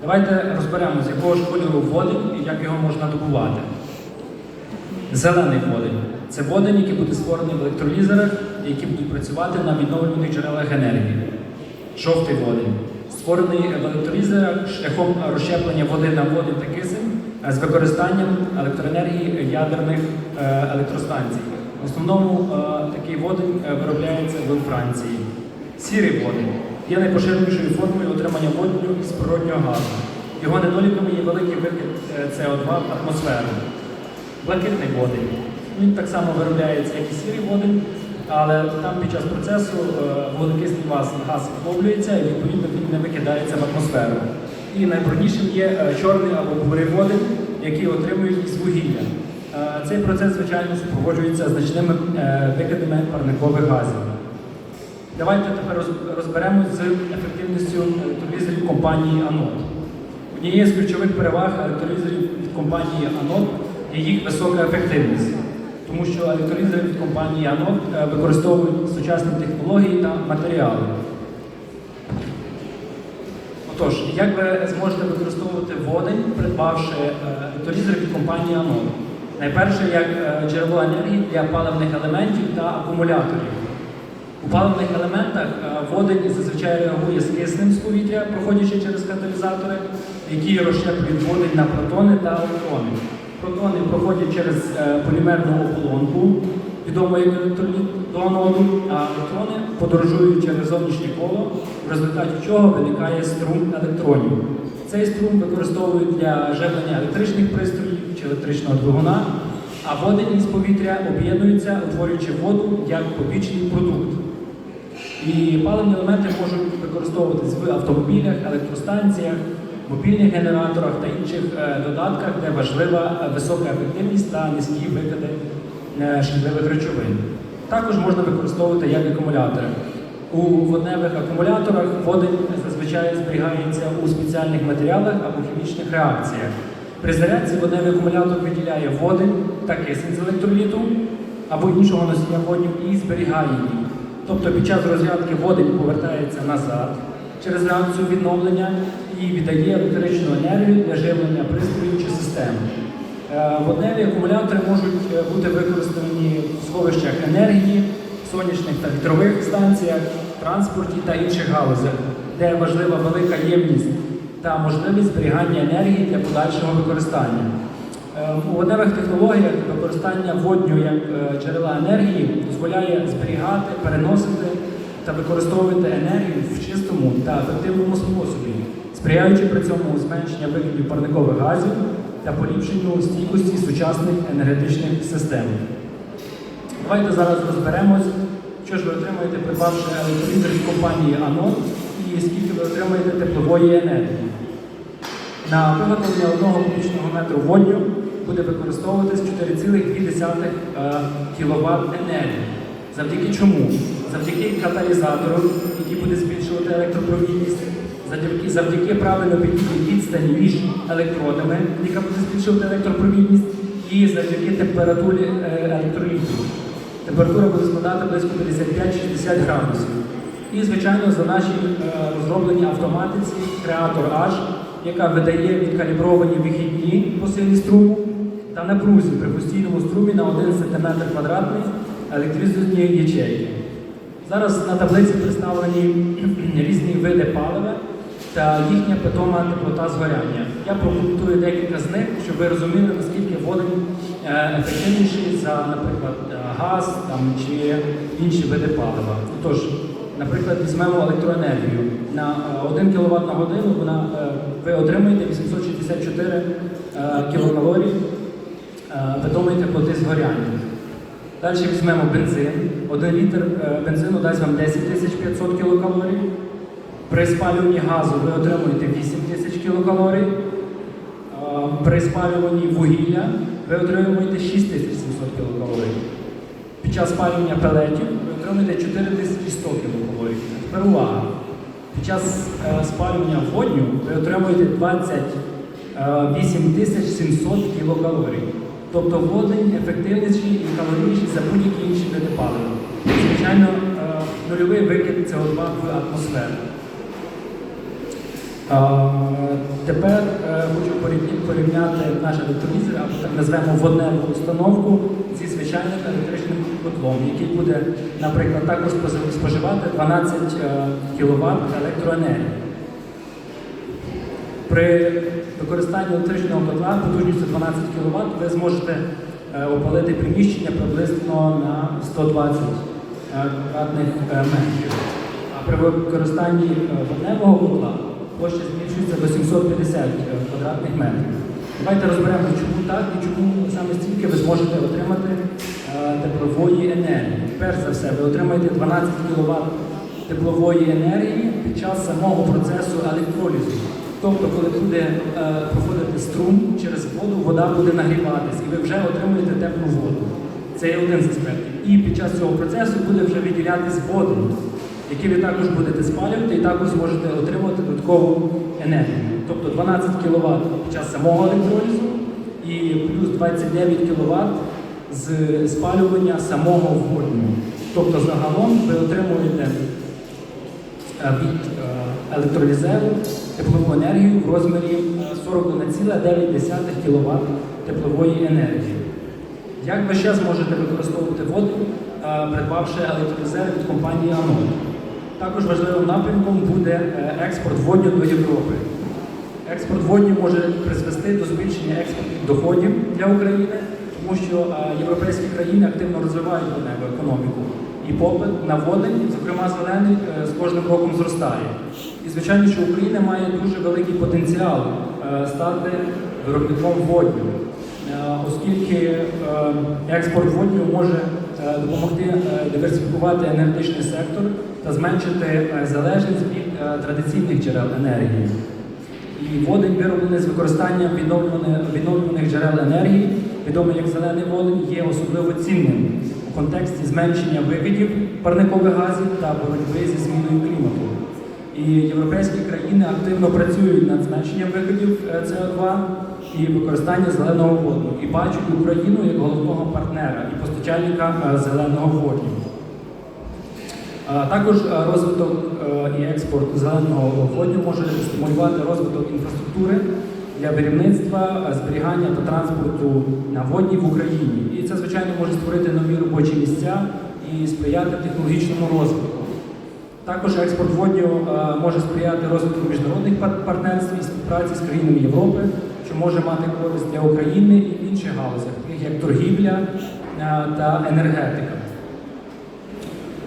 Давайте розберемо, з якого ж кольору водень і як його можна добувати. Зелений водень це водень, який буде створений в електролізерах, які будуть працювати на відновлюваних джерелах енергії. Жовтий водень створений в електролізерах шляхом розщеплення води на водень та кисень е, з використанням електроенергії ядерних е, електростанцій. В основному е, такий водень виробляється в Франції. Сірий водень є найпоширенішою формою отримання водню з природнього газу. Його недоліками є великий викид е, СО2 в атмосферу. Блакитний водень. Він так само виробляється, як і сірий водень, але там під час процесу е, вуглекислий газ, вловлюється і відповідно він не викидається в атмосферу. І найбруднішим є е, чорний або бурий водень, який отримують із вугілля. Цей процес, звичайно, супроводжується значними викидами парникових газів. Давайте тепер розберемось з ефективністю електролізерів компанії Анод. Однією з ключових переваг електролізерів від компанії Анод є їх висока ефективність, тому що електролізери від компанії Анод е, використовують сучасні технології та матеріали. Отож, як ви зможете використовувати водень, придбавши е, електролізер від компанії Анод? Найперше, як е, джерело енергії для паливних елементів та акумуляторів. У паливних елементах е, водень зазвичай реагує з киснем з повітря, проходячи через каталізатори, які розщеплюють водень на протони та електрони. Протони проходять через е, полімерну оболонку, відому як електроліт а електрони подорожують через зовнішнє коло, в результаті чого виникає струм електронів. Цей струм використовують для живлення електричних пристроїв чи електричного двигуна, а водень із повітря об'єднуються, утворюючи воду як побічний продукт. І паливні елементи можуть використовуватись в автомобілях, електростанціях, мобільних генераторах та інших е, додатках, де важлива е, висока ефективність та низькі викиди е, шкідливих речовин. Також можна використовувати як акумулятори. У водневих акумуляторах водень зазвичай зберігається у спеціальних матеріалах або хімічних реакціях. При зарядці водневий акумулятор виділяє водень та кисень з електроліту або іншого носія водню і зберігає їх. Тобто під час розрядки водень повертається назад через реакцію відновлення і віддає електричну енергію для живлення пристроїв чи систем. Е, Водневі акумулятори можуть е, бути використані в сховищах енергії, сонячних та вітрових станціях, транспорті та інших галузях, де важлива велика ємність та можливість зберігання енергії для подальшого використання. Е, У водневих технологіях використання водню як е, джерела енергії дозволяє зберігати, переносити та використовувати енергію в чистому та ефективному способі, сприяючи при цьому зменшення викидів парникових газів та поліпшенню стійкості сучасних енергетичних систем. Давайте зараз розберемось, що ж ви отримаєте, придбавши електролізер від компанії Анод і скільки ви отримаєте теплової енергії. На виготовлення одного кубічного метру водню буде використовуватись 4,2 кВт енергії. Завдяки чому? Завдяки каталізатору, який буде збільшувати електропровідність, завдяки, завдяки правильно підібраній відстані між електродами, яка буде збільшувати електропровідність, і завдяки температурі е, електроліту. Температура буде складати близько 55-60 градусів. І, звичайно, за наші е, розроблені автоматиці Creator H, яка видає відкалібровані вихідні по струму та напрузі при постійному струмі на 1 см квадратний електричної ячейки. Зараз на таблиці представлені різні види палива та їхня питома теплота згоряння. Я прокоментую декілька з них, щоб ви розуміли, наскільки водень е, ефективніший за, наприклад, е, газ там, чи інші види палива. Тож, наприклад, візьмемо електроенергію. На 1 кВт на годину вона, е, ви отримуєте 864 е, кілокалорій е, питомої теплоти згоряння. Далі візьмемо бензин. Один літр е, бензину дасть вам 10 500 кілокалорій. При спалюванні газу ви отримуєте 8 тисяч кілокалорій. Е, При спалюванні вугілля ви отримуєте 6700 кілокалорій. Під час спалювання пелетів ви отримуєте 4100 кілокалорій. Тепер увага. Під час спалювання водню ви отримуєте 28 700 кілокалорій. Тобто водень ефективніший і калорійніший за будь-які інші види палива. Звичайно, е, нульовий викид СО2 в атмосферу. Тепер е, хочу порівняти наш електролізер, або так назвемо водневу установку зі звичайним електричним котлом, який буде, наприклад, також споживати 12 кВт електроенергії. При використанні електричного котла потужністю 12 кВт ви зможете е, опалити приміщення приблизно на 120 е, квадратних е, метрів. А при використанні водневого котла площа збільшується до 750 е, квадратних метрів. Давайте розберемо, чому так і чому саме стільки ви зможете отримати теплової енергії. Перш за все, ви отримаєте 12 кВт теплової енергії під час самого процесу електролізу. Тобто, коли буде е, проходити струм через воду, вода буде нагріватись, і ви вже отримуєте теплу воду. Це є один з аспектів. І під час цього процесу буде вже виділятись воду, які ви також будете спалювати і також зможете отримувати додаткову енергію. Тобто 12 кВт під час самого електролізу і плюс 29 кВт з спалювання самого водню. Тобто загалом ви отримуєте е, від е, електролізеру теплову енергію в розмірі е, 41,9 кВт теплової енергії. Як ви ще зможете використовувати воду, е, придбавши електролізер від компанії Анод? Також важливим напрямком буде е, експорт водню до Європи. Експорт водню може призвести до збільшення експортних доходів для України, тому що е, європейські країни активно розвивають водневу економіку. І попит на водень, зокрема зелений, е, з кожним роком зростає. І звичайно, що Україна має дуже великий потенціал е, стати виробником водню. Е, оскільки е, експорт водню може допомогти диверсифікувати енергетичний сектор та зменшити залежність від традиційних джерел енергії. І водень, вироблений з використанням відновлених, джерел енергії, відомий як зелений водень, є особливо цінним у контексті зменшення викидів парникових газів та боротьби зі зміною клімату. І європейські країни активно працюють над зменшенням викидів е, СО2 і використання зеленого водню. І бачать Україну як головного партнера і постачальника е, зеленого водню. Також е, розвиток е, і експорт зеленого водню може стимулювати розвиток інфраструктури для виробництва, е, зберігання та транспорту на водні в Україні. І це, звичайно, може створити нові робочі місця і сприяти технологічному розвитку. Також експорт водню е, може сприяти розвитку міжнародних партнерств і співпраці з країнами Європи, що може мати користь для України і інших галузях, таких як торгівля е, та енергетика.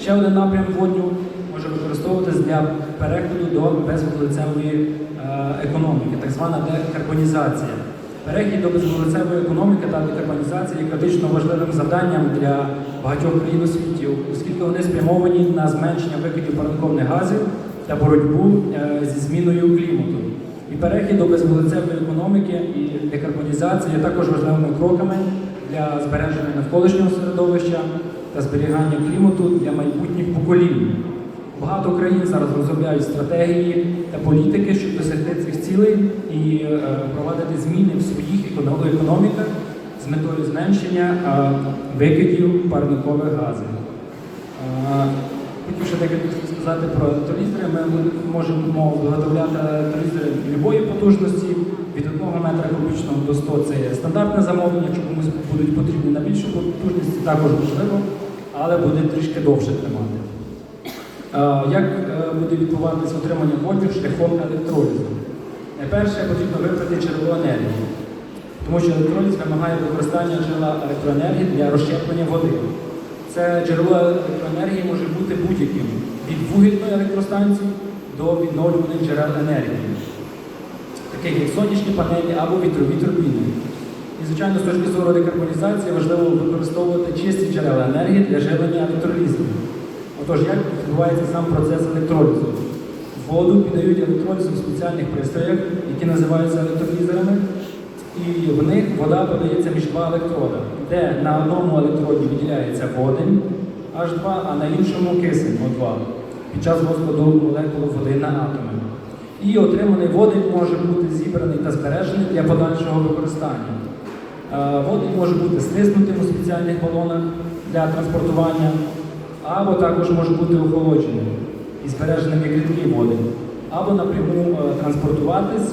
Ще один напрям водню може використовуватись для переходу до безвуглецевої е, економіки, так звана декарбонізація. Перехід до безвуглецевої економіки та декарбонізація є критично важливим завданням для багатьох країн у світі, оскільки вони спрямовані на зменшення викидів парникових газів та боротьбу е, зі зміною клімату. І перехід до безвуглецевої економіки і декарбонізація є також важливими кроками для збереження навколишнього середовища та зберігання клімату для майбутніх поколінь. Багато країн зараз розробляють стратегії та політики, щоб досягти цих цілей і е, проводити зміни в своїх економіках з метою зменшення е, викидів парникових газів. Е, Хотів ще декілька сказати про електролізери. Ми можемо виготовляти електролізери любої потужності від 1 метра кубічного до 100 це є стандартне замовлення. Якщо комусь будуть потрібні на більшу потужність, також можливо, але буде трішки довше тримати. Е, Як е, буде відбуватися отримання водню шляхом електролізу? Найперше потрібно вибрати джерело енергії, тому що електроліз вимагає використання джерела електроенергії для розщеплення води. Це джерело електроенергії може бути будь-яким від вугільної електростанції до відновлюваних джерел енергії, таких як сонячні панелі або вітрові турбіни. І, звичайно, з точки зору декарбонізації важливо використовувати чисті джерела енергії для живлення електролізу. Отож, як відбувається сам процес електролізу? Воду піддають електролізу в спеціальних пристроях, які називаються електролізерами, і в них вода подається між два електрода, де на одному електроді виділяється водень H2, а на іншому кисень O2 під час розкладу молекул води на атоми. І отриманий водень може бути зібраний та збережений для подальшого використання. Е, Водень може бути стиснутим у спеціальних балонах для транспортування, або також може бути охолодженим і збереженим як рідкий водень. або напряму е, транспортуватись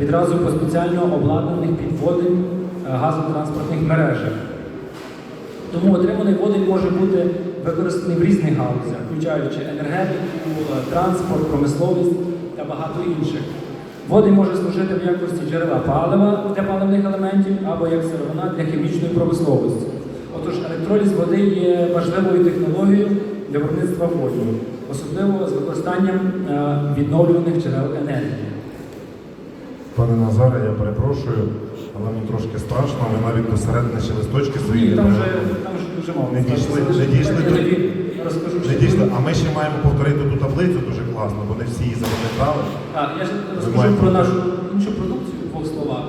відразу по спеціально обладнаних підводень газотранспортних мережах. Тому отриманий водень може бути використаний в різних галузях, включаючи енергетику, е, транспорт, промисловість та багато інших. Водень може служити в якості джерела палива для паливних елементів або як сировина для хімічної промисловості. Отож, електроліз води є важливою технологією для виробництва водню, особливо з використанням е, відновлюваних джерел енергії. Пане Назаре, я перепрошую, але мені трошки страшно, ми навіть до середини ще листочки свої Ні, не там вже, там вже дуже мало. Не дійшли, не дійшли до- Не дійсно, а ми ще маємо повторити ту таблицю дуже класно, бо не всі її запам'ятали. Так, я ж розкажу про нашу іншу продукцію в двох словах.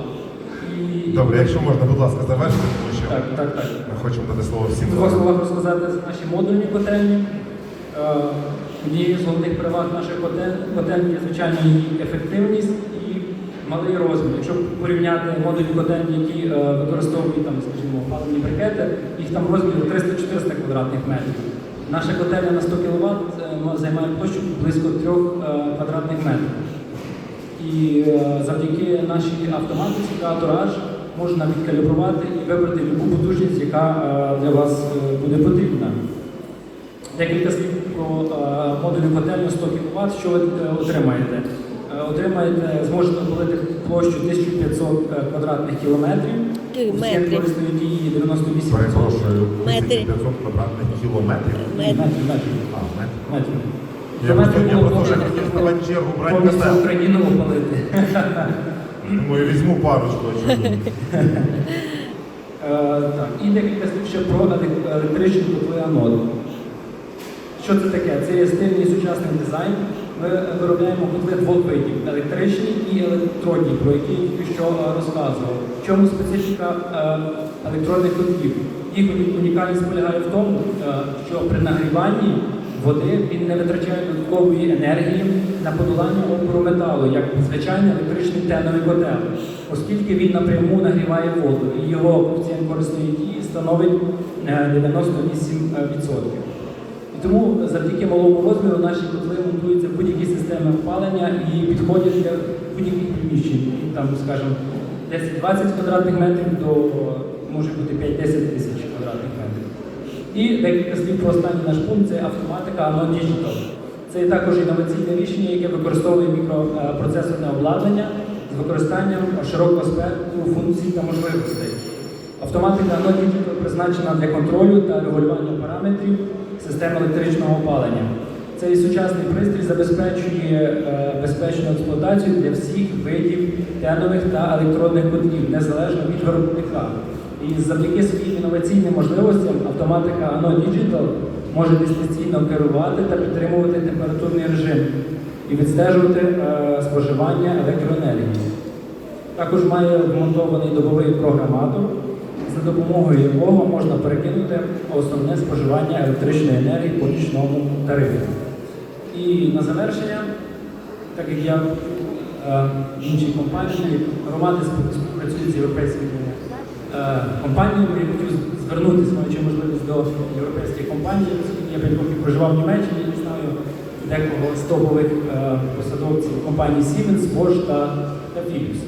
Добре, якщо можна, будь ласка, завершити, тому що Так, так, так. ми хочемо дати слово всім. В двох словах розказати за наші модульні котельні. Е, Однією з головних переваг нашої котель- котельні є, звичайно, її ефективність і малий розмір. Якщо порівняти модульні котельні, які е, використовують там, скажімо, паливні брикети, їх там розмір 300-400 квадратних метрів. Наша котельня на 100 кВт займає площу близько 3 квадратних метрів. І е, завдяки нашій автоматиці катураж можна відкалібрувати і вибрати любу потужність, яка е, для вас е, буде потрібна. Декілька слів про модульну котельню 100 кВт. Що ви отримаєте? Отримаєте, зможете полити площу 1500 е, квадратних кілометрів. Корисної дії 98 Перепрошую, 1500 квадратних кілометрів. Метрів, метрів, А, метрів. Я просто, я просто вже хотів ставати чергу брати на себе. Україну опалити. Думаю, візьму парочку, а чому ні? Е, Так, і декілька слів ще про елек- електричні котли аноди. Що це таке? Це є стильний сучасний дизайн. Ми виробляємо котли двох видів електричні і електронні, про які я тільки що е, розказував. В чому специфіка е, електронних котлів? Їх унікальність полягає в тому, е, що при нагріванні води він не витрачає додаткової енергії на подолання опору металу, як звичайний електричний теновий котел, оскільки він напряму нагріває воду, і його коефіцієнт корисної дії становить е, 98%. І тому завдяки малому розміру наші котли монтуються будь-які системи опалення і підходять для будь-яких приміщень. Там, скажімо, 10-20 квадратних метрів до може бути 5-10 тисяч квадратних метрів. І декілька слів про останній наш пункт це автоматика Anon Digital. Це також інноваційне рішення, яке використовує мікропроцесорне обладнання з використанням широкого спектру функцій та можливостей. Автоматика Anon Digital призначена для контролю та регулювання параметрів системи електричного опалення. Цей сучасний пристрій забезпечує е, безпечну експлуатацію для всіх видів тенових та електронних котлів, незалежно від виробника. І завдяки своїм інноваційним можливостям автоматика Ano Digital може дистанційно керувати та підтримувати температурний режим і відстежувати е, споживання електроенергії. Також має вмонтований добовий програматор, за допомогою якого можна перекинути основне споживання електричної енергії по нічному тарифі. І на завершення, так як я е, в іншій компанії, громади спів- співпрацюють з європейськими е, компаніями, я хотів звернутися, маючи можливість до європейських компаній, я 5 років проживав в Німеччині і знаю декого з топових е, посадовців компаній Siemens, Bosch та, Philips.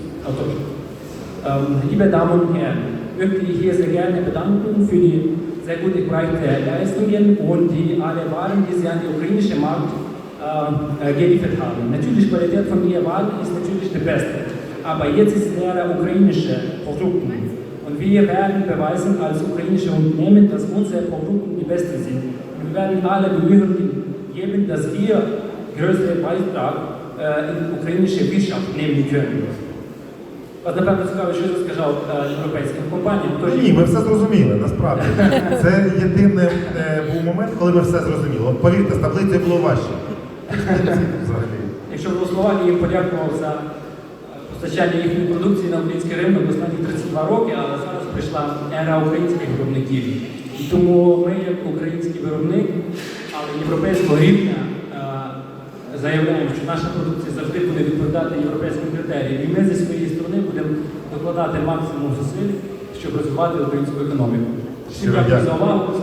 Ähm, liebe Damen und Herren, möchte ich hier sehr gerne bedanken für die sehr gut erbrachte Leistungen und die alle Waren, die Sie an den ukrainischen Markt äh, äh, geliefert haben. Natürlich, Qualität von Ihren Waren ist natürlich die beste, aber jetzt ist näher ukrainische Produkte. Wir werden beweisen als ukrainische Unternehmen, dass unsere Produkte die besten sind. Und wir werden alle Bemühungen geben, dass wir größeren Beitrag äh, in die ukrainische Wirtschaft nehmen können. Вас, напевно, цікаво, що я розказав е, європейським компаніям. Тож, Ні, ми все зрозуміли, насправді. Це єдиний е, був момент, коли ми все зрозуміли. От повірте, з таблицею було важче. Якщо в Словакії їм подякував за е, постачання їхньої продукції на український ринок останні 32 роки, але зараз прийшла ера українських виробників. І тому ми, як український виробник, але європейського рівня, е, заявляємо, що наша продукція завжди буде відповідати європейським критеріям. І ми зі своєї сторони будемо докладати максимум зусиль, щоб розвивати українську економіку. Всім дякую за увагу.